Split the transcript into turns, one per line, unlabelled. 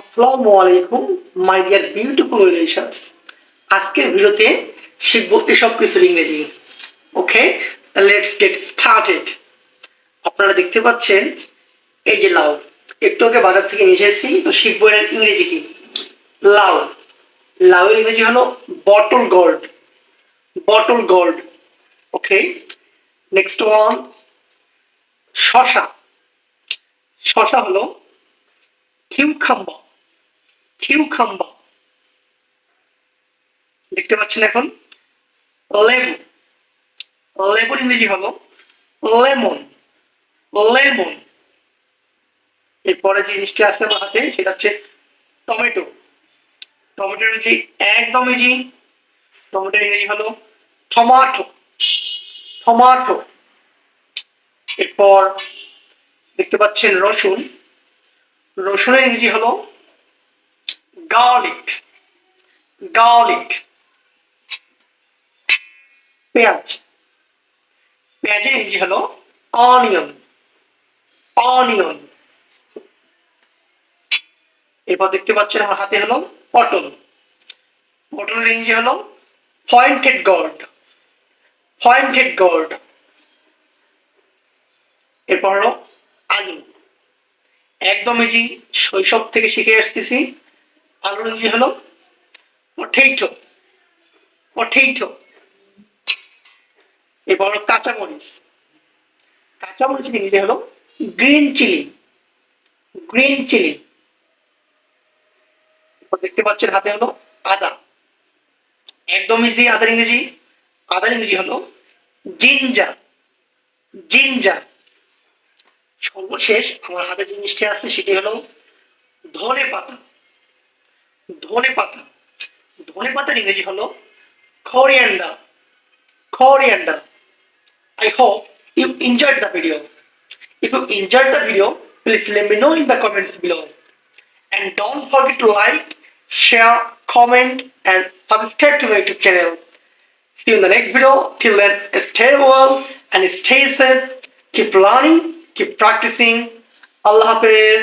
আসসালামু আলাইকুম my dear beautiful relations আজকের ভিডিওতে শিখব এসব কিছুর ইংরেজি। ওকে লেটস গেট স্টার্টেড আপনারা দেখতে পাচ্ছেন, এই যে লাউ। একটু আগে বাজার থেকে নিয়ে এসেছি, তো শিখব এর ইংরেজি কি? লাউ। লাউয়ের ইংরেজি হলো bottle gourd bottle gourd okay next one শশা। শশা হলো কিউকাম্বা কিউকাম্বা দেখতে পাচ্ছেন এখন? লেবু। লেবুর ইংরেজি হলো লেমন। লেমন। এরপরে যে জিনিসটি আছে আমার হাতে, সেটা হচ্ছে টমেটো। টমেটোর ইংরেজি একদম ইজি টমেটোর ইংরেজি হলো টমাটো টমাটো এরপর দেখতে পাচ্ছেন রসুন। রসুনের ইংরেজি হলো গার্লিক গার্লিক পেঁয়াজ পেঁয়াজের ইংরেজি হলো অনিয়ন অনিয়ন এরপর দেখতে পাচ্ছেন আমার হাতে হলো পটল। পটলের ইংরেজি হলো পয়েন্টেড গর্ড পয়েন্টেড গর্ড এরপর হলো আলু। একদম ইজি শৈশব থেকে শিখে আসতেছি আলুর ইংরেজি হলো? পটেটো এরপর হলো কাঁচামরিচ। কাঁচামরিচ ইংরেজি হলো? Green chilli green chilli. দেখতে পাচ্ছেন হাতে হলো আদা। একদম ইজি আদার ইংরেজি। আদার ইংরেজি হলো জিঞ্জার জিঞ্জার সর্বশেষ আমার হাতে জিনিসটি আছে সেটি হলো ধনে পাতা ধনে পাতা ধনে পাতার ইংরেজি হলো coriander coriander i hope you enjoyed the video if you enjoyed the video please let me know in the comments below and don't forget to like share comment and subscribe to my youtube channel see you in the next video till then stay well and stay safe keep learning keep practicing allah hafiz